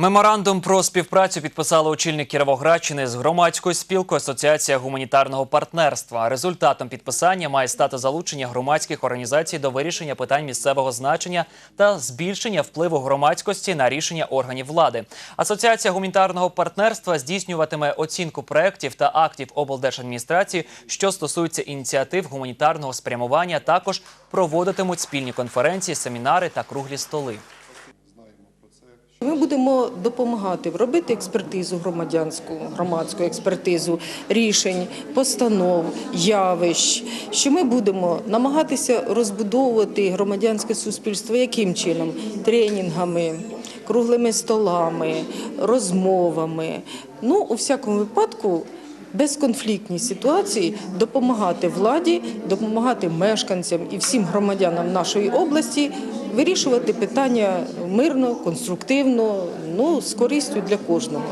Меморандум про співпрацю підписали очільник Кіровоградщини з громадською спілкою Асоціація гуманітарного партнерства. Результатом підписання має стати залучення громадських організацій до вирішення питань місцевого значення та збільшення впливу громадськості на рішення органів влади. Асоціація гуманітарного партнерства здійснюватиме оцінку проєктів та актів облдержадміністрації, що стосуються ініціатив гуманітарного спрямування. Також проводитимуть спільні конференції, семінари та круглі столи. Ми будемо допомагати робити експертизу громадянську, громадську експертизу рішень, постанов, явищ. Що ми будемо намагатися розбудовувати громадянське суспільство яким чином? Тренінгами, круглими столами, розмовами. Ну, у всякому випадку. Безконфліктній ситуації допомагати владі, допомагати мешканцям і всім громадянам нашої області вирішувати питання мирно, конструктивно, ну з користю для кожного.